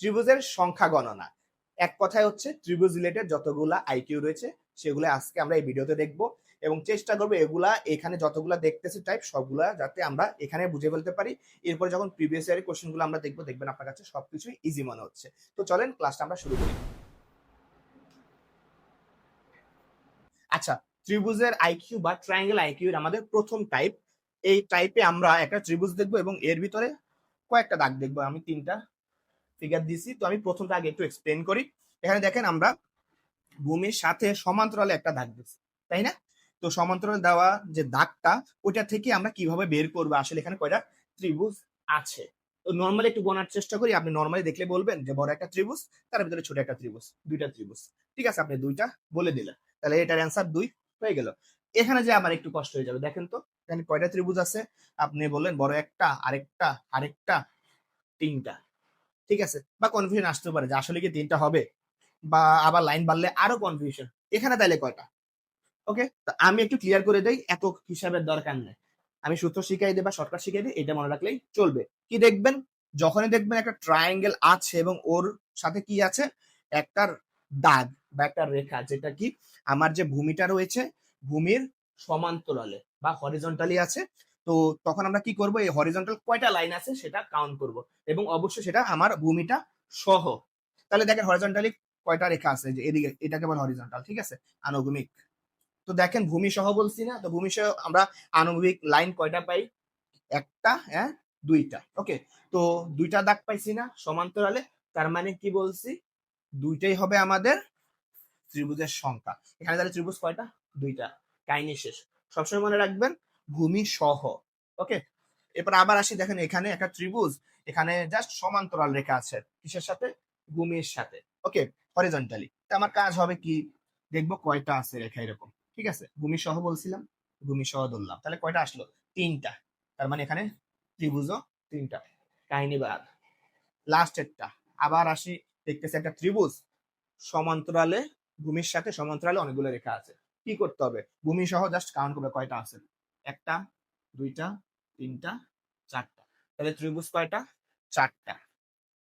ত্রিভুজের সংখ্যা গণনা। এক কথায় হচ্ছে ত্রিভুজ রিলেটেড যতগুলা আইকিউ রয়েছে, সেগুলো আজকে আমরা এই ভিডিওতে দেখব এবং চেষ্টা করব এগুলা, এখানে যতগুলা দেখতেছি টাইপ সবগুলা যাতে আমরা এখানে বুঝে ফেলতে পারি। এরপরে যখন প্রিভিয়াস ইয়ারের কোশ্চেনগুলো আমরা দেখব, দেখবেন আপনার কাছে সবকিছুই ইজি মনে হচ্ছে। তো চলেন ক্লাসটা আমরা শুরু করি। আচ্ছা ত্রিভুজের আইকিউ বা ট্রায়াঙ্গেল আইকিউ আমাদের প্রথম টাইপ এই টাইপে আমরা একটা ত্রিভুজ দেখব এবং এর ভিতরে কয়েকটা দাগ দেখব, আমি তিনটা। ফিগার দিছি, তো আমি প্রথমটা আগে একটু এক্সপ্লেন করি। এখানে দেখেন আমরা ভূমির সাথে সমান্তরালে একটা দাগ দিচ্ছি তাই না? তো সমান্তরাল দেওয়া যে দাগটা ওটা থেকে আমরা কীভাবে বের করব? আসলে এখানে কয়টা? ত্রিভুজ আছে। তো নর্মালি একটু গোনার চেষ্টা করি, আপনি নর্মালি দেখলে বলবেন যে বড় একটা ত্রিভুজ, তার ভিতরে ছোট একটা ত্রিভুজ, দুইটা ত্রিভুজ। ঠিক আছে, আপনি দুইটা বলে দিলেন। তাহলে এটার অ্যান্সার দুই হয়ে গেল। এখানে যে আমার একটু কষ্ট হয়ে যাবে, দেখেন তো, এখানে কয়টা ত্রিভুজ আছে? আপনি বললেন বড় একটা, আরেকটা আরেকটা, তিনটা। ঠিক আছে? বা কনফিউশন আসতে পারে যে আসলে কি তিনটা হবে? বা আবার লাইন বাড়লে আরও কনফিউশন এখানে তাইলে কয়টা? ওকে তো আমি একটু ক্লিয়ার করে দেই এত হিসাবের দরকার নেই। আমি সূত্র শিখাই দিই বা শর্টকাট শিখাই দিই, এটা মনে রাখলেই চলবে। কি দেখবেন? যখনই দেখবেন একটা ট্রায়াঙ্গেল আছে এবং ওর সাথে কি আছে? একটা দাগ বা একটা রেখা, যেটা কি? আমার যে ভূমিটা রয়েছে, ভূমির সমান্তরালে বা হরিজন্টালি আছে। তো তখন আমরা কি করব? এই হরিজন্টাল কয়টা লাইন আছে সেটা কাউন্ট করব এবং অবশ্যই সেটা আমার ভূমিটা সহ। তাহলে দেখেন হরিজন্টালি কয়টা রেখা আছে? যে এদিকে, এটাকে বলে হরিজন্টাল ঠিক আছে? আনুভূমিক। তো দেখেন ভূমি সহ বলছি না, তো ভূমি সহ আমরা আনুভূমিক লাইন কয়টা পাই? একটা হ্যাঁ? দুইটা ওকে তো দুইটা দাগ পাইছি না, সমান্তরালে, তার মানে কি বলছি? দুইটাই হবে আমাদের ত্রিভুজের সংখ্যা। এখানে তাহলে ত্রিভুজ কয়টা? দুইটা। শেষ। সবসময় মনে রাখবেন, ভূমি সহ, ওকে? এরপর আবার আসি, দেখেন এখানে একটা ত্রিভুজ, এখানে জাস্ট সমান্তরাল রেখা আছে। কিসের সাথে? ভূমির সাথে, ওকে? হরিজন্টালি আমার কাজ হবে কি? দেখব কয়টা আছে রেখা এরকম, ঠিক আছে? ভূমি সহ বলছিলাম, ভূমি সহ ধরলাম। তাহলে কয়টা আসলো? তিনটা। তার মানে এখানে ত্রিভুজও তিনটা। কাহিনী বাদ। লাস্টেরটা আবার আসি, দেখতেছি একটা ত্রিভুজ, সমান্তরালে, ভূমির সাথে সমান্তরালে অনেকগুলো রেখা আছে। কি করতে হবে? ভূমি সহ জাস্ট কাউন্ট করবে কয়টা আছে? একটা, দুইটা, তিনটা, চারটা। তাহলে ত্রিভুজ কয়টা? চারটা।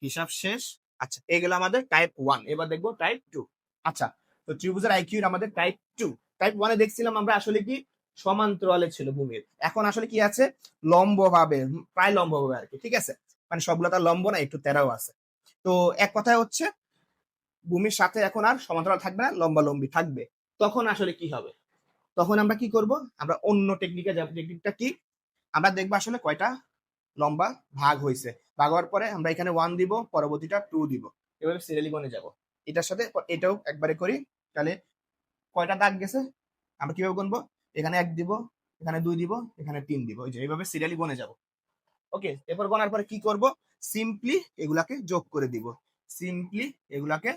হিসাব শেষ। আচ্ছা এগুলো আমাদের টাইপ ওয়ান এবার দেখব টাইপ টু আচ্ছা তো ত্রিভুজের আইকিউর আমাদের টাইপ টু টাইপ ওয়ানে দেখছিলাম আমরা আসলে কি? সমান্তরালে ছিল ভূমির। এখন আসলে কি আছে? লম্ব ভাবে প্রায় লম্ব ভাবে আর কি, ঠিক আছে? মানে সবগুলো তার লম্ব না, একটু তেরাও আছে। তো এক কথায় হচ্ছে, ভূমির সাথে এখন আর সমান্তরাল থাকবে না লম্বা লম্বি থাকবে। তখন আসলে কি হবে? তখন আমরা কি করব? আমরা অন্য টেকনিকে যাব। টেকনিকটা কি? আমরা দেখব আসলে কয়টা লম্বা ভাগ হয়েছে ভাগ হওয়ার পরে আমরা এখানে ওয়ান দিব, পরবর্তীটা টু দিব। এভাবে সিরিয়ালি গনে যাব। এটার সাথে এটাও একবারে করি। তাহলে কয়টা দাগ গেছে? আমরা কীভাবে গুনবো? এখানে এক দিব, এখানে দুই দিব, এখানে তিন দিব। ওই যে, এইভাবে সিরিয়ালি গনে যাব। ওকে এরপর গনার পরে কি করব? সিম্পলি এগুলাকে যোগ করে দিব। সিম্পলি এগুলাকে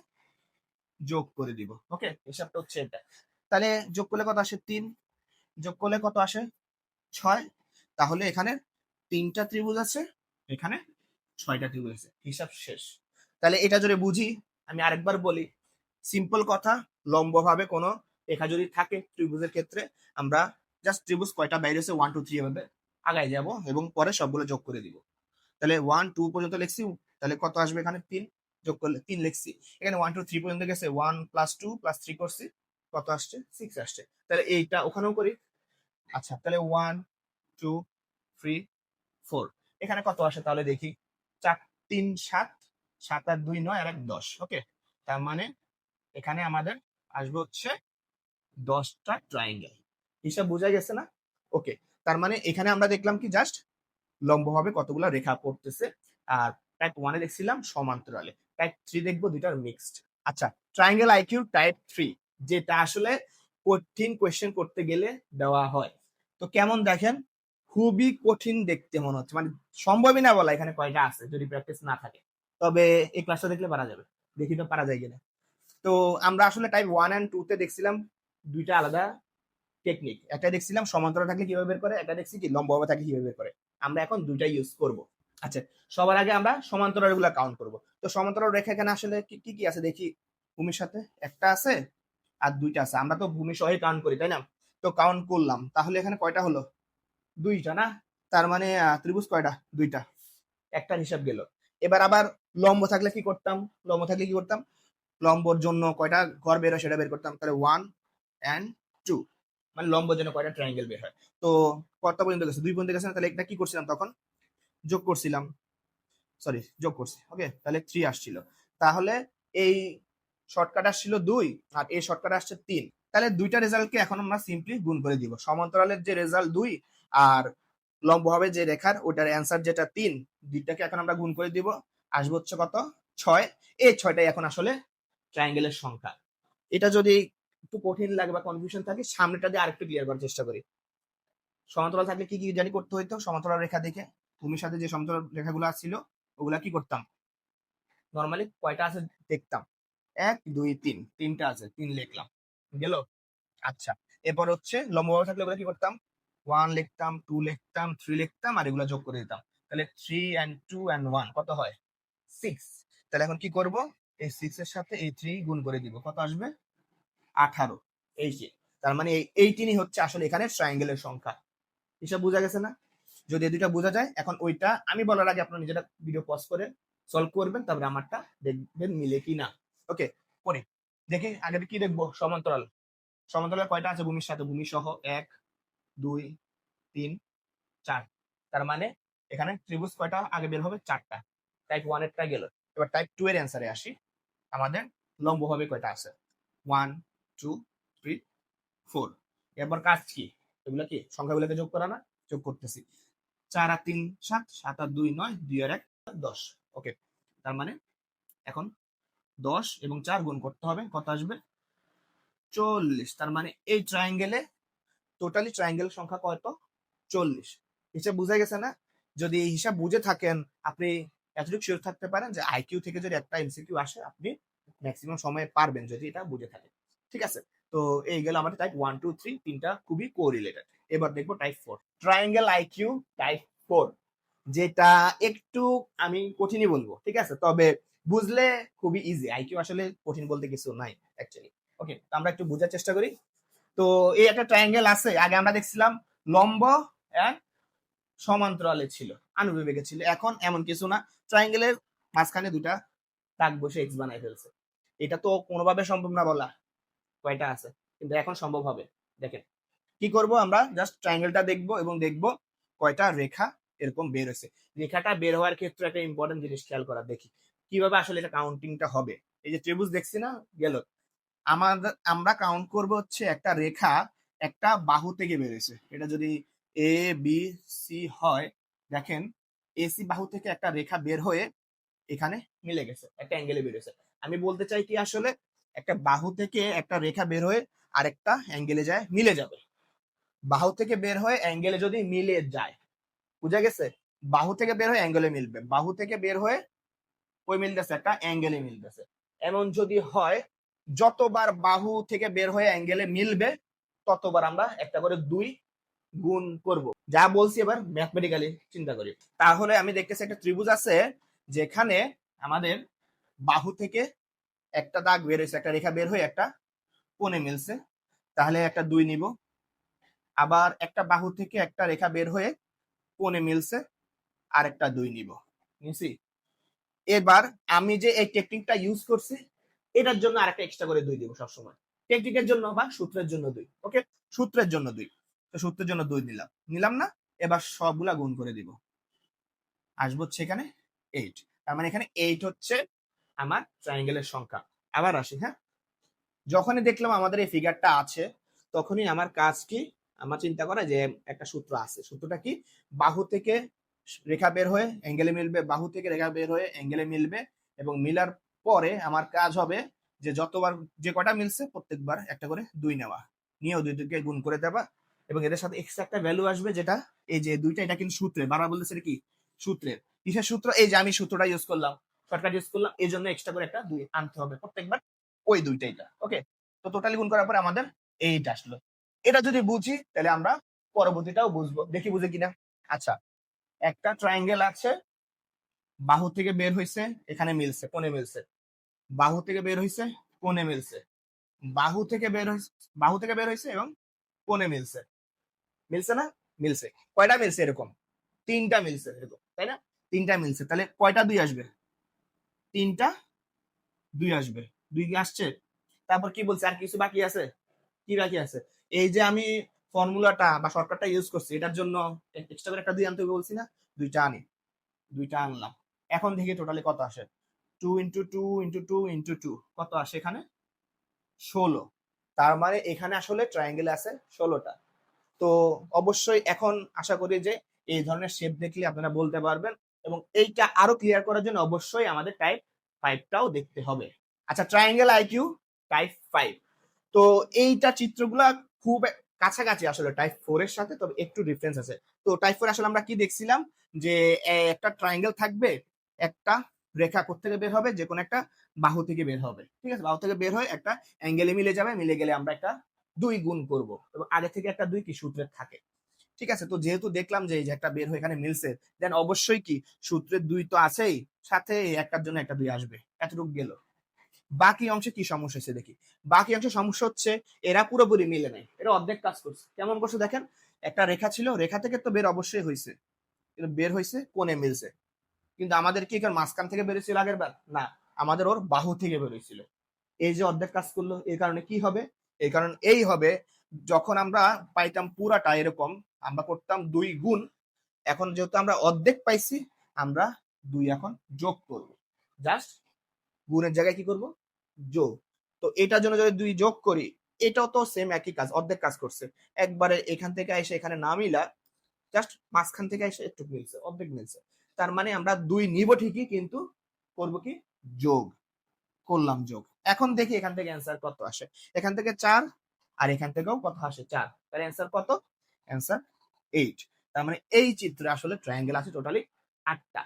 যোগ করে দিব ওকে হিসাবটা হচ্ছে এটা। তাহলে যোগ করলে কত আসে? তিন। যোগ করলে কত আসে? ছয়। তাহলে এখানে তিনটা ত্রিভুজ আছে, এখানে ছয়টা ত্রিভুজ আছে। হিসাব শেষ। তাহলে এটা যদি বুঝি, আমি আরেকবার বলি সিম্পল কথা, লম্বভাবে কোনো রেখা যদি থাকে ত্রিভুজের ক্ষেত্রে, আমরা জাস্ট ত্রিভুজ কয়টা? বাইরে হচ্ছে ওয়ান টু থ্রি এভাবে আগায় যাব এবং পরে সবগুলো যোগ করে দিব। তাহলে ওয়ান টু পর্যন্ত লিখছি, তাহলে কত আসবে এখানে? তিন। যোগ করলে তিন লিখছি। এখানে ওয়ান টু থ্রি পর্যন্ত গেছে। One plus two plus three করছি। কত আসছে? সিক্স আসছে। তাহলে এইটা ওখানেও করি। আচ্ছা তাহলে ওয়ান টু থ্রি ফোর এখানে কত আসে তাহলে দেখি। চার, তিন, সাত। সাত আর দুই, নয় আর এক, দশ। ওকে তার মানে এখানে আমাদের আসবে হচ্ছে দশটা ট্রায়াঙ্গেল হিসাব বোঝা গেছে না? ওকে তার মানে এখানে আমরা দেখলাম কি জাস্ট লম্বভাবে কতগুলো রেখা পড়তেছে। আর টাইপ ওয়ানে দেখছিলাম সমান্তরালে। টাইপ থ্রি দেখব, দুইটার মিক্সড আচ্ছা ট্রায়াঙ্গেল আইকিউ টাইপ থ্রি যেটা আসলে কঠিন কোয়েশ্চেন করতে গেলে দেওয়া হয়। তো কেমন দেখেন? খুবই কঠিন দেখতে মনে হচ্ছে। মানে সম্ভবই না বলা, এখানে কয়টা আছে যদি প্র্যাকটিস না থাকে। তবে এই ক্লাসটা দেখলে পারা যাবে। দেখি তো পারা যায় কিনা। তো আমরা আসলে টাইপ ওয়ান অ্যান্ড টু তে দেখছিলাম দুইটা আলাদা টেকনিক একটা দেখছিলাম সমান্তরাল থাকলে কীভাবে বের করে? একটা দেখছি কি লম্বভাবে থাকলে কীভাবে বের করে? আমরা এখন দুইটা ইউজ করব। আচ্ছা সবার আগে আমরা সমান্তরালগুলা কাউন্ট করব। তো সমান্তরাল রেখা এখানে আসলে কি কি আছে? দেখি ভূমির সাথে একটা আছে আর দুইটা আছে। আমরা তো ভূমি সহই কাউন্ট করি, তাই না? তো কাউন্ট করলাম। তাহলে এখানে কয়টা হলো? দুইটা, না? তার মানে ত্রিভুজ কয়টা? দুইটা। একটা হিসাব গেল। এবার আবার লম্ব থাকলে কি করতাম? লম্ব থাকলে কি করতাম? লম্বর জন্য কয়টা ঘর বের হয় সেটা বের করতাম। তাহলে ওয়ান অ্যান্ড টু মানে লম্বর জন্য কয়টা ট্রায়াঙ্গেল বের হয়? তো কত পর্যন্ত গেছে? দুই পর্যন্ত গেছে না? তাহলে এটা কি করছিলাম তখন? যোগ করছিলাম। সরি যোগ করছি। ওকে তাহলে থ্রি আসছিল। তাহলে এই শর্টকাট আসছিল দুই আর এই শর্টকাট আসছে তিন। তাহলে দুইটা রেজাল্টকে এখন আমরা সিম্পলি গুণ করে দিব। সমান্তরালের যে রেজাল্ট দুই আর লম্ব হবে যে রেখার, ওটার অ্যান্সার যেটা তিন, দুইটাকে এখন আমরা গুণ করে দিব। আসবে হচ্ছে কত? ছয়। এই ছয়টাই এখন আসলে ট্রায়াঙ্গেলের সংখ্যা। এটা যদি একটু কঠিন লাগে বা কনফিউশন থাকে, সামনেটা দিয়ে আরেকটু ক্লিয়ার করার চেষ্টা করি। সমান্তরাল থাকলে কি কি জানি করতে হইতো? সমান্তরাল রেখা দেখে। ভূমির সাথে যে সমান্তরাল রেখাগুলো ছিল ওগুলা কি করতাম? নর্মালি কয়টা আছে দেখতাম? এক দুই তিন। তিনটা আছে তিন লিখলাম। গেল? আচ্ছা। এরপর হচ্ছে লম্বভাবে থাকলে ওগুলো কি করতাম? ওয়ান লিখতাম টু লিখতাম থ্রি লিখতাম আর এগুলো যোগ করে দিতাম। তাহলে three and two and one কত হয়? সিক্স তাহলে এখন কি করব? এই সিক্স এর সাথে এই থ্রি গুণ করে দিব। কত আসবে? আঠারো। এই যে। তার মানে এই এইটিনই হচ্ছে আসলে এখানে ট্রায়াঙ্গেলের সংখ্যা। হিসাব বোঝা গেছে না? যদি দুইটা বোঝা যায়, এখন ওইটা আমি বলার আগে আপনারা নিজেরা ভিডিও পজ করে সলভ করবেন, তারপরে আমারটা দেখবেন মিলে কি না ওকে পরে দেখি আগে কি দেখব? সমান্তরাল। সমান্তরাল কয়টা আছে? ভূমির সাথে ভূমি সহ এক, দুই, তিন, চার। তার মানে এখানে ত্রিভুজ কয়টা? আগে বের হবে চারটা। টাইপ ওয়ান এরটা গেল। এবার টাইপ টু এর অ্যান্সারে আসি। আমাদের লম্ব হবে কয়টা আছে? ওয়ান টু থ্রি ফোর এরপর কাজ কি? এগুলো কি? সংখ্যাগুলোকে যোগ করা না? যোগ করতেছি। চার আর তিন সাত সাত আর দুই নয়, দুই আর এক, দশ। ওকে তার মানে এখন দশ এবং চার গুণ করতে হবে, কত আসবে? চল্লিশ। তার মানে এই ট্রায়াঙ্গেলে টোটালি ট্রায়াঙ্গেল সংখ্যা কত? চল্লিশ। হিসাব বুঝে গেছে না? যদি এই হিসাব বুঝে থাকেন, আপনি এতটুকু শিওর থাকতে পারেন যে আইকিউ থেকে যদি একটা এমসিকিউ আসে, আপনি ম্যাক্সিমাম সময় পারবেন যদি এটা বুঝে থাকে ঠিক আছে? তো এই গেল আমাদের টাইপ ওয়ান টু থ্রি তিনটা খুবই কোরিলেটেড এবার দেখব type four triangle IQ type four যেটা একটু আমি কঠিনই বলব, ঠিক আছে? তবে বুঝলে খুবই ইজি আইকিউ আসলে কঠিন বলতে কিছু নাই অ্যাকচুয়ালি ওকে আমরা একটু বোঝার চেষ্টা করি। তো এই একটা ট্রায়াঙ্গেল আছে, আগে আমরা দেখছিলাম লম্ব এক সমান্তরালে ছিল আনুবিবেগে ছিল। এখন এমন কিছু না ট্রায়াঙ্গেলের মাঝখানে দুটা দাগ বসে এক্স বানাই ফেলছে। এটা তো কোনোভাবে সম্ভব না বলা, কয়টা আছে? কিন্তু এখন সম্ভব হবে, দেখেন। কি করব আমরা? জাস্ট ট্রায়াঙ্গেলটা দেখব এবং দেখব কয়টা রেখা এরকম বের হয়েছে। রেখাটা বের হওয়ার ক্ষেত্রে একটা ইম্পর্টেন্ট জিনিস খেয়াল করা। দেখি, কীভাবে আসলে এটা কাউন্টিংটা হবে? এই যে ত্রিভুজ দেখছি না? গেল। আমাদের, আমরা কাউন্ট করব হচ্ছে একটা রেখা একটা বাহু থেকে বেরোছে এটা যদি এ বি সি হয়, দেখেন এসি বাহু থেকে একটা রেখা বের হয়ে এখানে মিলে গেছে, একটা অ্যাঙ্গেলে বেরোছে আমি বলতে চাই কি আসলে একটা বাহু থেকে একটা রেখা বের হয়ে আরেকটা অ্যাঙ্গেলে যায়, মিলে যাবে। বাহু থেকে বের হয়ে অ্যাঙ্গেলে যদি মিলে যায়, বুঝা গেছে? বাহু থেকে বের হয়ে অ্যাঙ্গেলে মিলবে। বাহু থেকে বের হয়ে ওই মিলতেছে, একটা অ্যাঙ্গেলে মিলতেছে। এমন যদি হয়, যতবার বাহু থেকে বের হয়ে অ্যাঙ্গেলে মিলবে, ততবার আমরা একটা করে দুই গুণ করব। যা বলছি এবার ম্যাথমেটিক্যালি চিন্তা করি। তাহলে আমি দেখতেছি একটা ত্রিভুজ আছে, যেখানে আমাদের বাহু থেকে একটা দাগ বের হয়েছে, একটা রেখা বের হয়ে একটা কোণে মিলছে। তাহলে একটা দুই নিব। আবার একটা বাহু থেকে একটা রেখা বের হয়ে কোণে মিলছে আর একটা দুই নিব। নিছি এবার আমি যে এই টেকনিকটা ইউজ করছি, এটার জন্য আরেকটা এক্সট্রা করে দুই দিব সবসময়। টেকনিকের জন্য বা সূত্রের জন্য দুই ওকে সূত্রের জন্য দুই। তো সূত্রের জন্য দুই নিলাম। নিলাম না? এবার সবগুলা গুণ করে দিব। আসব হচ্ছে এখানে এইট তার মানে এখানে এইট হচ্ছে আমার ট্রায়াঙ্গেলের সংখ্যা। আবার আসি হ্যাঁ? যখনই দেখলাম আমাদের এই ফিগারটা আছে, তখনই আমার কাজ কি? আমার চিন্তা করা যে একটা সূত্র আছে। সূত্রটা কি? বাহু থেকে রেখা বের হয়ে অ্যাঙ্গেলে মিলবে, বাহু থেকে রেখা বের হয়ে অ্যাঙ্গেলে মিলবে এবং মিলার পরে আমার কাজ হবে যে যতবার যে কটা মিলছে প্রত্যেকবার একটা করে দুই নেওয়া। নিয়েও দুই দুইকে গুণ করে দেবা এবং এদের সাথে এক্সট্রা একটা ভ্যালু আসবে যেটা এই যে দুইটা, এটা কিন্তু সূত্রে বারবার বলতেছে কি? সূত্রের। কিসের সূত্র? এই যে আমি সূত্রটা ইউজ করলাম শর্টকাট ইউজ করলাম, এই জন্য এক্সট্রা করে একটা দুই আনতে হবে প্রত্যেকবার ওই দুইটাইটা ওকে তো টোটালি গুণ করার পরে আমাদের এইটা আসলো। এটা যদি বুঝি, তাহলে আমরা পরবর্তীটাও বুঝব। দেখি বুঝে কিনা। আচ্ছা একটা ট্রায়াঙ্গেল আছে, বাহু থেকে বের হইছে, এখানে মিলছে, কোণে মিলছে। বাহু থেকে বের হইছে, কোণে মিলছে। বাহু থেকে বের হইছে, বাহু থেকে বের হইছে এবং কোণে মিলছে। মিলছে না? মিলছে। কয়টা মিলছে এরকম? তিনটা মিলছে এরকম, তাই না? তিনটা মিলছে। তাহলে কয়টা দুই আসবে? তিনটা দুই আসবে। দুই আসছে? তারপর কি বলছে? আর কিছু বাকি আছে? কি বাকি আছে? এই যে আমি ফর্মুলাটা বা শর্টকাটটা ইউজ করছি, এটার জন্য এক্সট্রা করে একটা দুই আনতে বলছি না? দুইটা আনি। দুইটা আনলাম। এখন দেখি টোটালি কত আসে। Two into two into two into two কত আসে এখানে? ষোলো। তার মানে এখানে আসলে ট্রায়াঙ্গেল আছে ষোলোটা। তো অবশ্যই এখন আশা করি যে এই ধরনের শেপ দেখলে আপনারা বলতে পারবেন এবং এইটা আরও ক্লিয়ার করার জন্য অবশ্যই আমাদের টাইপ ফাইভটাও দেখতে হবে। আচ্ছা ট্রায়াঙ্গেল আইকিউ টাইপ ফাইভ তো এইটা চিত্রগুলা খুব কাছাকাছি আসলে টাইপ ফোর এর সাথে, তবে একটু ডিফারেন্স আছে। তো টাইপ ফোর আসলে আমরা কি দেখছিলাম? যে একটা ট্রায়াঙ্গেল থাকবে, একটা রেখা থেকে বের হবে? যে কোনো একটা বাহু থেকে বের হবে। ঠিক আছে? বাহু থেকে বের হয়ে একটা অ্যাঙ্গেলে মিলে যাবে, মিলে গেলে আমরা একটা দুই গুণ করব। এবং আগে থেকে একটা দুই কি? সূত্রের থাকে। ঠিক আছে? তো যেহেতু দেখলাম যে, এই যে একটা বের হয়ে এখানে মিলছে দেন অবশ্যই কি? সূত্রের দুই তো আছেই, সাথে একটার জন্য একটা দুই আসবে। এতটুকু গেল। বাকি অংশে কি সমস্যা হয়েছে দেখি। বাকি অংশে সমস্যা হচ্ছে এরা পুরোপুরি মিলে নাই। এরা অর্ধেক কাজ করছে। কেমন করছে দেখেন? একটা রেখা ছিল, রেখা থেকে তো বের অবশ্যই হয়েছে কিন্তু বের হয়েছে কোণে মিলছে। কিন্তু আমাদের কি এখানে মাঝখান থেকে বেরোছিল আগের বার? না, আমাদের ওর বাহু থেকে বেরোইছিল। এই যে অর্ধেক কাজ করল, এই কারণে কি হবে? এই কারণ এই হবে, যখন আমরা পাইতাম পুরাটা এরকম, আমরা করতাম দুই গুণ, এখন যেহেতু আমরা অর্ধেক পাইছি, আমরা দুই এখন যোগ করব। জাস্ট গুণের জায়গায় কি করব? যোগ। তো এটার জন্য যদি দুই যোগ করি, এটাও তো সেম একই কাজ, অর্ধেক কাজ করছে। একবারে এখান থেকে এসে এখানে না মিলা জাস্ট মাঝখান থেকে এসে একটু মিলছে, অর্ধেক মিলছে। তার মানে আমরা দুই নিব ঠিকই, কিন্তু করব কি? যোগ। করলাম যোগ। এখন দেখি এখান থেকে অ্যান্সার কত আসে। এখান থেকে চার, আর এখান থেকেও কত আসে চার। তাহলে অ্যান্সার কত? অ্যান্সার এইট তার মানে এই চিত্রে আসলে ট্রায়াঙ্গেল আছে টোটালি আটটা।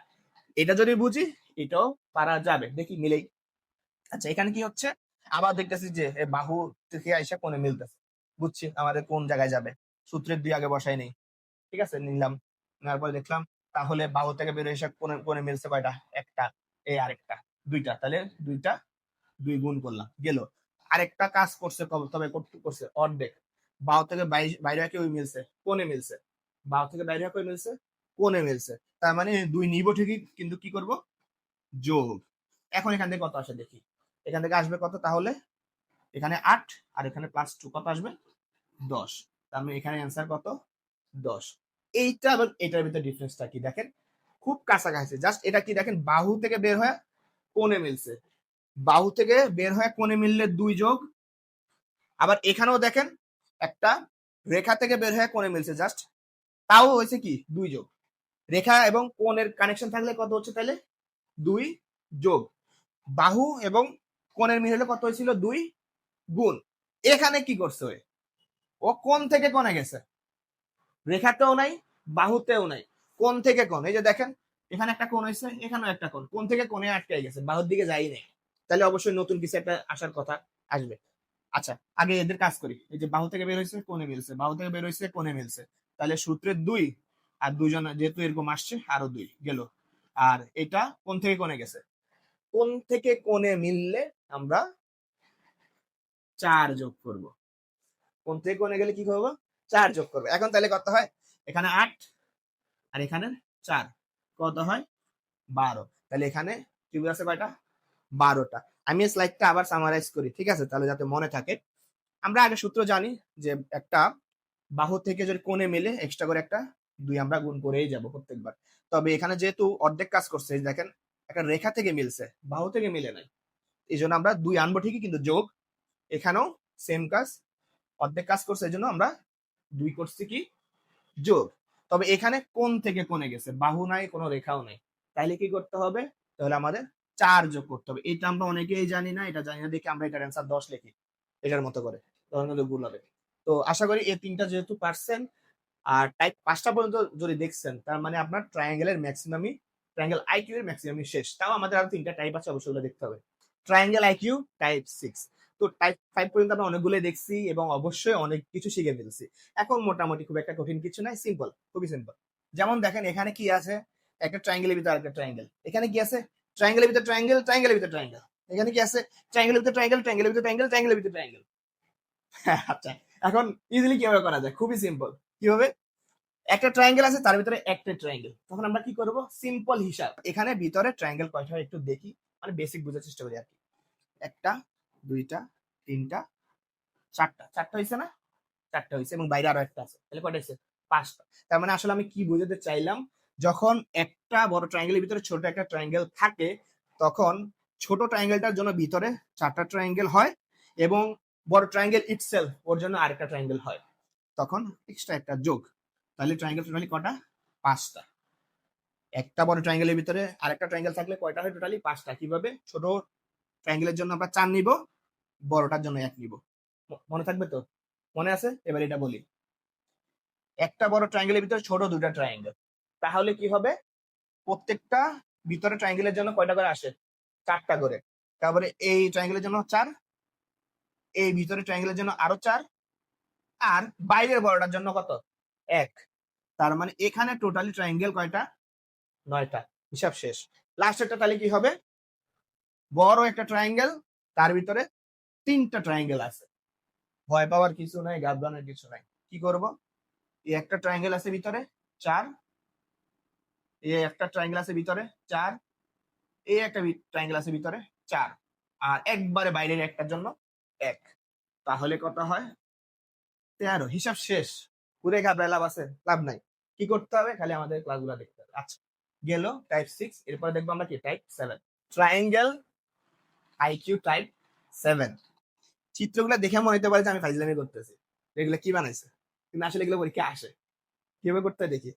এটা যদি বুঝি, এটাও পারা যাবে। দেখি মিলেই। আচ্ছা এখানে কি হচ্ছে? আবার দেখতেছি যে বাহু থেকে আইসা কোণে মিলতেছে। বুঝছি, আমাদের কোন জায়গায় যাবে? সূত্রের দুই আগে বসাই নেই। ঠিক আছে, নিলাম। নেওয়ার পরে দেখলাম, তাহলে বাহু থেকে বেরো এসে কোণে কোণে মিলছে কয়টা? একটা এই আরেকটা, দুইটা। তাহলে দুইটা, দুই গুণ করলাম। গেল। আরেকটা কাজ করছে তবে করছে অর্ধেক। বাহু থেকে বাই- বাইরে হয়ে ওই মিলছে, কোণে মিলছে। বাহু থেকে বাইরে হয়ে মিলছে কোনে মিলছে। তার মানে দুই নিব ঠিকই, কিন্তু কি করব? যোগ। এখন এখান থেকে কত আসে দেখি। এখান থেকে আসবে কত? তাহলে এখানে আট আর এখানে প্লাস টু কত আসবে? দশ। তার মানে এখানে অ্যান্সার কত? দশ। এইটা আবার এটার ভিতরে ডিফারেন্সটা কি দেখেন? খুব কাছাকাছি। জাস্ট এটা কি দেখেন? বাহু থেকে বের হয়ে কোণে মিলছে। বাহু থেকে বের হয়ে কোণে মিললে দুই যোগ। আবার এখানেও দেখেন একটা রেখা থেকে বের হয়ে কোণে মিলছে জাস্ট তাও হয়েছে কি? দুই যোগ। রেখা এবং কোণের কানেকশন থাকলে কত হচ্ছে তাহলে? দুই যোগ। বাহু এবং কোণের মিল হলে কত হয়েছিল? দুই গুণ। এখানে কি করছে ও কোন থেকে কোণে গেছে। রেখাতেও নাই, বাহুতেও নাই। কোন থেকে কোন এই যে দেখেন, এখানে একটা কোণ হয়েছে, এখানেও একটা কোণ। কোন থেকে কোণে আটকে গেছে, বাহুর দিকে যাই নাই। তাহলে অবশ্যই নতুন কিছু একটা আসার কথা আসবে। আচ্ছা আগে এদের কাজ করি। এই যে বাহু থেকে বের হয়েছে, কোণে মিলছে। বাহু থেকে বের হয়েছে, কোণে মিলছে। তাহলে সূত্রের দুই আর দুইজন যেহেতু এরকম আসছে, আরও দুই গেল। আর এটা কোন থেকে কোণে গেছে। কোন থেকে কোণে মিললে আমরা চার যোগ করব? কোন থেকে কোণে গেলে কি করব? চার যোগ করব। এখন তাহলে কত হয়? এখানে আট আর এখানে চার। কত হয়? বারো। তাহলে এখানে ত্রিভুজ আছে কয়টা? বারোটা। আমি স্লাইডটা আবার সামারাইজ করি, ঠিক আছে? তাহলে যাতে মনে থাকে। আমরা আগে সূত্র জানি যে একটা বাহু থেকে যদি কোণে মেলে এক্সট্রা করে একটা দুই আমরা গুণ করেই যাব প্রত্যেকবার। তবে এখানে যেহেতু অর্ধেক কাজ করছে দেখেন একটা রেখা থেকে মিলছে, বাহু থেকে মিলে নাই। এই জন্য আমরা দুই আনব ঠিকই, কিন্তু যোগ, এখানেও সেম কাজ, অর্ধেক কাজ করছে, এই জন্য আমরা দুই করছি কি? যোগ। তবে এখানে কোন থেকে কোণে গেছে? বাহু নাই, কোনো রেখাও নাই। তাইলে কি করতে হবে? তাহলে আমাদের চার যোগ করতে হবে। এটা আমরা অনেকেই জানি না, এটা জানি না, দেখে আমরা এটার অ্যান্সার দশ লিখি, এটার মতো করে। তখন কিন্তু ভুল হবে। তো আশা করি এই তিনটা যেহেতু পারছেন, আর টাইপ পাঁচটা পর্যন্ত যদি দেখছেন, তার মানে আপনার ট্রায়াঙ্গেলের ম্যাক্সিমামই ট্রায়াঙ্গেল আইকিউ এর ম্যাক্সিমামই শেষ। তাও আমাদের আরও তিনটা টাইপ আছে, অবশ্যই দেখতে হবে। ট্রায়াঙ্গেল আইকিউ টাইপ সিক্স তো টাইপ ফাইভ পর্যন্ত আমরা অনেকগুলোই দেখছি এবং অবশ্যই অনেক কিছু শিখে ফেলছি। এখন মোটামুটি খুব একটা কঠিন কিছু নাই সিম্পল খুবই সিম্পল যেমন দেখেন, এখানে কি আছে? একটা ট্রায়াঙ্গেলের ভিতরে আরেকটা ট্রায়াঙ্গেল এখানে কি আছে? ট্রায়াঙ্গেলের ভিতরে ট্রায়াঙ্গেল ট্রায়াঙ্গেলের ভিতরে ট্রায়াঙ্গেল এখানে কি আছে? ট্রায়াঙ্গেলের ভিতরে ট্রায়াঙ্গেল ট্রায়াঙ্গেলের ভিতরে ট্রায়াঙ্গেল ট্রায়াঙ্গেলের ভিতরে ট্রায়াঙ্গেল আচ্ছা এখন ইজিলি কীভাবে করা যায়? খুবই সিম্পল কীভাবে? একটা ট্রায়াঙ্গেল আছে, তার ভিতরে একটা ট্রায়াঙ্গেল তখন আমরা কি করব? সিম্পল হিসাব। এখানে ভিতরে ট্রায়াঙ্গেল কয়টা হয় একটু দেখি। মানে বেসিক বোঝার চেষ্টা করি আর কি। একটা, দুইটা, তিনটা, চারটা। চারটা হয়েছে না? চারটা হয়েছে এবং বাইরে আরও একটা আছে। তাহলে কয়টা হয়েছে পাঁচটা। তার মানে আসলে আমি কি বোঝাতে চাইলাম, যখন একটা বড় ট্রায়াঙ্গেলের ভিতরে ছোট একটা ট্রায়াঙ্গেল থাকে, তখন ছোট ট্রায়াঙ্গেলটার জন্য ভিতরে চারটা ট্রায়াঙ্গেল হয় এবং বড় ট্রায়াঙ্গেল ইটসেলফ ওর জন্য আরেকটা ট্রায়াঙ্গেল হয়। তখন এক্সট্রা একটা যোগ। তাহলে ট্রায়াঙ্গেল টোটালি কটা? পাঁচটা। একটা বড় ট্রায়াঙ্গেলের ভিতরে আরেকটা ট্রায়াঙ্গেল থাকলে কয়টা হয়? টোটালি পাঁচটা। কীভাবে? ছোট ট্রায়াঙ্গেলের জন্য আমরা চার নিব, বড়টার জন্য এক নিব। মনে থাকবে তো? মনে আছে? এবার এটা বলি। একটা বড় ট্রায়াঙ্গেলের ভিতরে ছোট দুটা ট্রায়াঙ্গেল তাহলে কি হবে? প্রত্যেকটা ভিতরে ট্রায়াঙ্গেলের জন্য কয়টা করে আসে? চারটা করে। তারপরে এই ট্রায়াঙ্গেলের জন্য চার, এই ভিতরে ট্রায়াঙ্গেলের জন্য আরও চার, আর বাইরের বড়টার জন্য কত? এক। তার মানে এখানে টোটালি ট্রায়াঙ্গেল কয়টা? নয়টা। হিসাব শেষ। লাস্টেরটা তাহলে কি হবে? বড় একটা ট্রায়াঙ্গেল তার ভিতরে তিনটা ট্রায়াঙ্গেল আছে। ভয় পাওয়ার কিছু নাই গাবগানের কিছু নাই। কি করব? এই একটা ট্রায়াঙ্গেল আছে ভিতরে, চার। এই একটা ট্রায়াঙ্গেল আছে ভিতরে, চার। এই একটা ট্রায়াঙ্গেল আছে ভিতরে, চার। আর একবারে বাইরের একটার জন্য এক। তাহলে কত হয়? তেরো। হিসাব শেষ। পুরে ঘাবড়ায় লাভ আছে লাভ নাই। কি করতে হবে? খালি আমাদের ক্লাসগুলো দেখতে হবে। আচ্ছা গেল টাইপ সিক্স এরপরে দেখব আমরা কি? Type seven triangle IQ type seven চিত্রগুলো দেখে মনে হতে পারে যে আমি ফাইজলামি করতেছি। এগুলো কি বানাইছে? কিন্তু আসলে এগুলো পরীক্ষা আসে। কীভাবে করতে দেখি।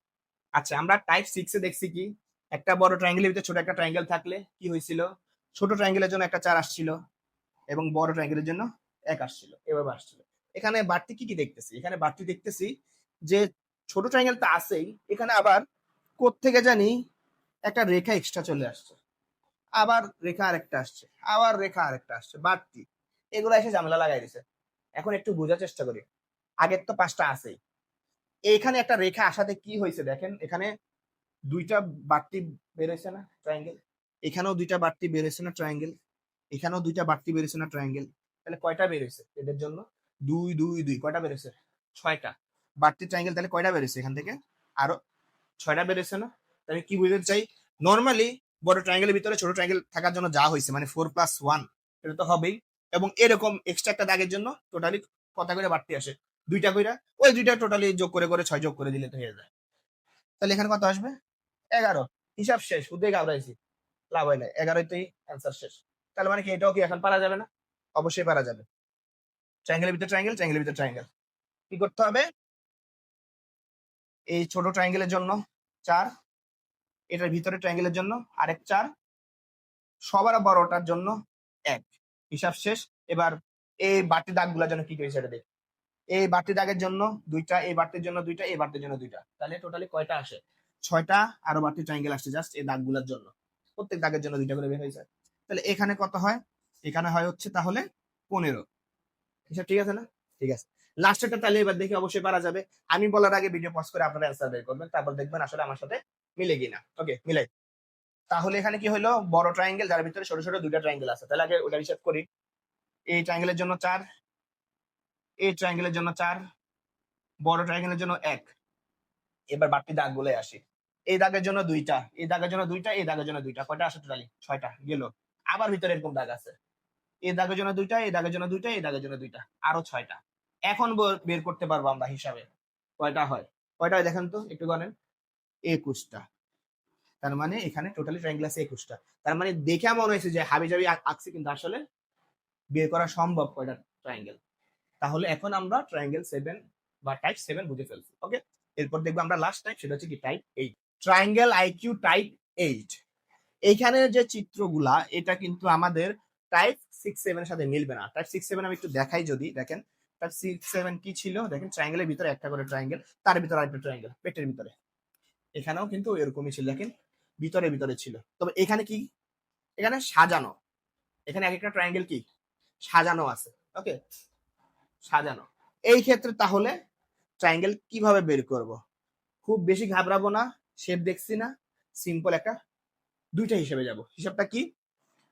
আচ্ছা আমরা টাইপ সিক্সে দেখছি কি? একটা বড় ট্রায়াঙ্গেলের ভিতরে ছোট একটা ট্রায়াঙ্গেল থাকলে কি হয়েছিল ছোট ট্রায়াঙ্গেলের জন্য একটা চার আসছিল এবং বড় ট্রায়াঙ্গেলের জন্য এক আসছিল। এভাবে আসছিল। এখানে বাড়তি কি কি দেখতেছি? এখানে বাড়তি দেখতেছি যে ছোট ট্রায়াঙ্গেল তো আছেই, এখানে আবার কোত্থেকে জানি একটা রেখা এক্সট্রা চলে আসছে। আবার রেখা আরেকটা আসছে, আবার রেখা আরেকটা আসছে, বাড়তি। এগুলো এসে ঝামেলা লাগাই দিছে। এখন একটু বোঝার চেষ্টা করি। আগের তো পাঁচটা আছেই। এইখানে একটা রেখা আসাতে কি হয়েছে দেখেন, এখানে দুইটা বাড়তি বেরোইছে না ট্রায়াঙ্গেল এখানেও দুইটা বাড়তি বেরোইছে না ট্রায়াঙ্গেল এখানেও দুইটা বাড়তি বেরোইছে না ট্রায়াঙ্গেল তাহলে কয়টা বেরোইছে এদের জন্য? দুই দুই দুই, কয়টা বেরোইছে? ছয়টা। বাড়তি ট্রায়াঙ্গেল তাহলে কয়টা বেরোছে এখান থেকে? আরও ছয়টা বেরোছে না? তাহলে কি বুঝতে চাই? নর্মালি বড় ট্রায়াঙ্গেলের ভিতরে ছোট ট্রায়াঙ্গেল থাকার জন্য যা হয়েছে মানে ফোর প্লাস ওয়ান এটা তো হবেই। এবং এরকম এক্সট্রা একটা দাগের জন্য টোটালি কথা করে বাড়তি আসে। দুইটা কইরা, ওই দুইটা টোটালি যোগ করে করে ছয় যোগ করে দিলে তো হয়ে যায়। তাহলে এখানে কত আসবে? এগারো। হিসাব শেষ শুধু ঘাবড়াইছি। লাভ হয় না এগারোতেই অ্যান্সার শেষ। তাহলে মানে কি, এটাও কি এখন পারা যাবে না? অবশ্যই পারা যাবে। ট্রায়াঙ্গেলের ভিতরে ট্রায়াঙ্গেল ট্রায়াঙ্গেলের ভিতরে ট্রায়াঙ্গেল কি করতে হবে? এই ছোট ট্রায়াঙ্গেলের জন্য চার, এটার ভিতরে ট্রায়াঙ্গেলের জন্য আরেক চার, সবার বড়টার জন্য এক। হিসাব শেষ। এবার এই বাড়তি দাগগুলোর জন্য কি করি সেটা দেখি। এই বাড়তি দাগের জন্য দুইটা, এই বাড়তির জন্য দুইটা, এই বাড়তির জন্য দুইটা। তাহলে টোটালি কয়টা আসে? ছয়টা আরও বাড়তি ট্রায়াঙ্গেল আসছে জাস্ট এই দাগগুলোর জন্য। প্রত্যেক দাগের জন্য দুইটা করে বের হয়ে যায়। তাহলে এখানে কত হয়? এখানে হয় হচ্ছে তাহলে পনেরো। হিসাব ঠিক আছে না? ঠিক আছে। লাস্টেরটা তাহলে এবার দেখি অবশ্যই পারা যাবে। আমি বলার আগে ভিডিও পজ করে আপনারা অ্যান্সার বের করবেন, তারপর দেখবেন আসলে আমার সাথে মিলে কিনা। ওকে মিলাই তাহলে এখানে কি হলো? বড় ট্রায়াঙ্গেল যার ভিতরে ছোট ছোট দুইটা ট্রায়াঙ্গেল আছে। তাহলে আগে ওটা হিসাব করি। এই ট্রায়াঙ্গেলের জন্য চার এই ট্রায়াঙ্গেলের জন্য চার, বড় ট্রায়াঙ্গেলের জন্য এক। এবার বাড়তি দাগ বলে আসি। এই দাগের জন্য দুইটা এই দাগের জন্য দুইটা এই দাগের জন্য দুইটা। কয়টা আসে টোটালি ছয়টা, গেল। আবার ভিতরে এরকম দাগ আছে। এই দাগের জন্য দুইটা এই দাগের জন্য দুইটা এই দাগের জন্য দুইটা। আরও ছয়টা। এখন বের করতে পারব আমরা হিসাবে। কয়টা হয়? কয়টা হয় দেখেন তো, একটু গণেন। একুশটা। তার মানে এখানে টোটালি ট্রায়াঙ্গেল আছে একুশটা। তার মানে দেখে মনে হয়েছে যে হাবি জাবি আঁক- আঁকছি কিন্তু আসলে বের করা সম্ভব কয়টা ট্রায়াঙ্গেল তাহলে এখন আমরা ট্রায়াঙ্গেল সেভেন বা টাইপ সেভেন বুঝে ফেলছি ওকে এরপর দেখব আমরা লাস্ট টাইপ সেটা হচ্ছে কি type eight triangle IQ type eight এইখানে যে চিত্রগুলা, এটা কিন্তু আমাদের টাইপ সিক্স সেভেনের সাথে মিলবে না। টাইপ সিক্স সেভেন আমি একটু দেখাই যদি, দেখেন। টাইপ সিক্স সেভেন কি ছিল? দেখেন ট্রায়াঙ্গেলের ভিতরে একটা করে ট্রায়াঙ্গেল তার ভিতরে আরেকটা ট্রায়াঙ্গেল পেটের ভিতরে। এখানেও কিন্তু এরকমই ছিল, দেখেন ভিতরে ভিতরে ছিল। তবে এখানে কি? এখানে সাজানো। এখানে এক একটা ট্রায়াঙ্গেল কি? সাজানো আছে ওকে সাজানো। এই ক্ষেত্রে তাহলে ট্রায়াঙ্গেল কীভাবে বের করব? খুব বেশি ঘাবড়াবো না শেপ দেখছি না সিম্পল একটা দুইটা হিসেবে যাব। হিসাবটা কি?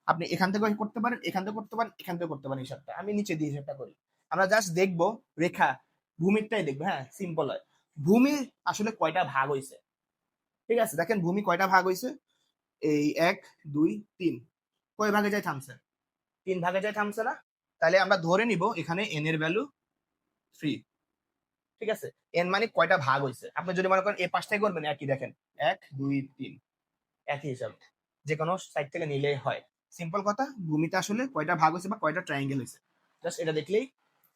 আপনি এখান থেকে করতে পারেন, এখান থেকে করতে পারেন, এখান থেকে করতে পারেন হিসাবটা। আমি নিচে দিয়ে হিসাবটা করি। আমরা জাস্ট দেখব, রেখা, ভূমিরটাই দেখব হ্যাঁ সিম্পল হয়। ভূমি আসলে কয়টা ভাগ হয়েছে ঠিক আছে, দেখেন ভূমি কয়টা ভাগ হয়েছে এই এক, দুই, তিন। কয় ভাগে যায় থামছে? তিন ভাগে যায় থামছে না? তাহলে আমরা ধরে নিব এখানে এন এর ভ্যালু থ্রি ঠিক আছে? এন মানে কয়টা ভাগ হয়েছে আপনি যদি মনে করেন এ পাশটাই করবেন, একই দেখেন। এক, দুই, তিন। একই হিসাব। যে কোনো সাইড থেকে নিলেই হয়। সিম্পল কথা, ভূমিতে আসলে কয়টা ভাগ হয়েছে বা কয়টা ট্রায়াঙ্গেল হয়েছে জাস্ট এটা দেখলেই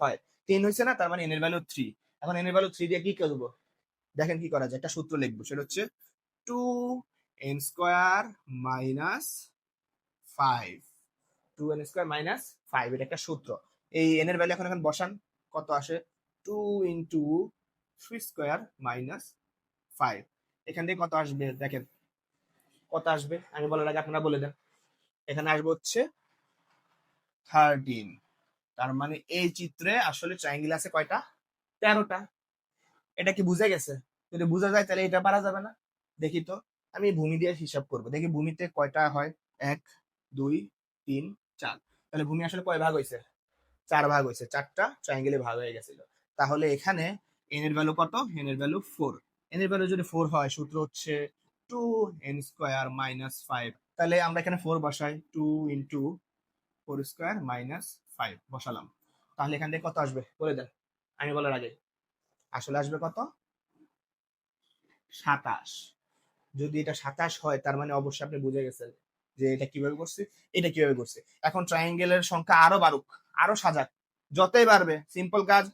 হয়। তিন হয়েছে না, তার মানে এন এর ভ্যালু থ্রি এখন এন এর ভ্যালু থ্রি দিয়ে কি করব দেখেন কি করা যায়, একটা সূত্র লিখব, সেটা হচ্ছে two N square minus five two N square minus five এটা একটা সূত্র। এই এন এর ভ্যালু এখন এখন বসান, কত আসে? Two into three square minus five এখান থেকে কত আসবে? দেখেন, কত আসবে? আমি বলার আগে আপনারা বলে দেন। এখানে আসবে হচ্ছে থার্টিন তার মানে এই চিত্রে আসলে ট্রায়াঙ্গেল আছে কয়টা? তেরোটা। এটা কি বুঝে গেছে? যদি বোঝা যায় তাহলে এটা পারা যাবে না। দেখি তো, আমি ভূমি দিয়ে হিসাব করব। দেখি ভূমিতে কয়টা হয়? এক, দুই, তিন, চার। তাহলে ভূমি আসলে কয় ভাগ হয়েছে চার ভাগ হয়েছে চারটা ট্রায়াঙ্গেলে ভাগ হয়ে গেছিল। তাহলে এখানে এন এর ভ্যালু কত? এন এর ভ্যালু ফোর এন এর ভ্যালু যদি ফোর হয়, সূত্র হচ্ছে two N square minus five তাহলে আমরা এখানে ফোর বসাই। Two into four square minus five বসালাম। তাহলে এখান থেকে কত আসবে? বলে দেন। আমি বলার আগে। আসলে আসবে কত? সাতাশ। যদি এটা সাতাশ হয়, তার মানে অবশ্যই আপনি বুঝে গেছেন যে এটা কীভাবে করছে, এটা কীভাবে করছে। এখন ট্রায়াঙ্গেলের সংখ্যা আরও বাড়ুক, আরও সাজাক। যতই বাড়বে সিম্পল কাজ,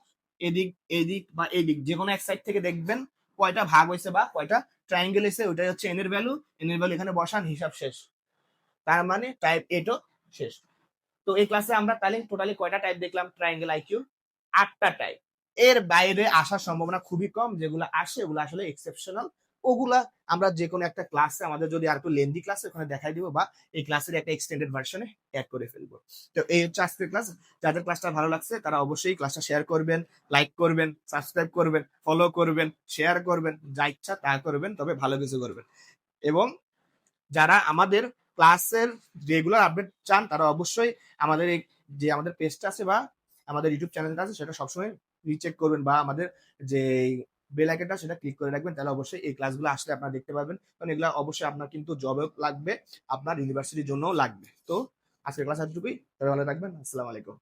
এদিক এদিক বা এদিক, যে কোনো এক সাইড থেকে দেখবেন কয়টা ভাগ হয়েছে বা কয়টা ট্রায়াঙ্গেল হয়েছে, ওইটাই হচ্ছে এন এর ভ্যালু এন এর ভ্যালু এখানে বসান, হিসাব শেষ। তার মানে টাইপ এটো শেষ। তো এই ক্লাসে আমরা তাহলে টোটালি কয়টা টাইপ দেখলাম? ট্রায়াঙ্গেল আইকিউ আটটা টাইপের বাইরে আসার সম্ভাবনা খুবই কম, যেগুলো আসে ওগুলো আসলে এক্সেপশনাল ওগুলা আমরা যে কোনো একটা ক্লাসে আমাদের যদি আর একটু লেন্দি ক্লাসে ওখানে দেখাই দিব বা এই ক্লাসের একটা এক্সটেন্ডেড ভার্সনে অ্যাড করে ফেলব। তো এই হচ্ছে আজকের ক্লাস যাদের ক্লাসটা ভালো লাগছে তারা অবশ্যই ক্লাসটা শেয়ার করবেন লাইক করবেন সাবস্ক্রাইব করবেন ফলো করবেন শেয়ার করবেন, যা ইচ্ছা তা করবেন, তবে ভালো কিছু করবেন। এবং যারা আমাদের ক্লাসের রেগুলার আপডেট চান, তারা অবশ্যই আমাদের এই যে আমাদের পেজটা আছে বা আমাদের ইউটিউব চ্যানেলটা আছে, সেটা সবসময় রিচেক করবেন বা আমাদের যে বেল আইকনটা সেটা ক্লিক করে রাখবেন। তাহলে অবশ্যই এই ক্লাসগুলো আসলে আপনারা দেখতে পাবেন। কারণ এগুলো অবশ্যই আপনার কিন্তু জবেও লাগবে, আপনার ইউনিভার্সিটির জন্যও লাগবে। তো আজকের ক্লাস এতটুকুই। ভালো রাখবেন আসসালামু আলাইকুম।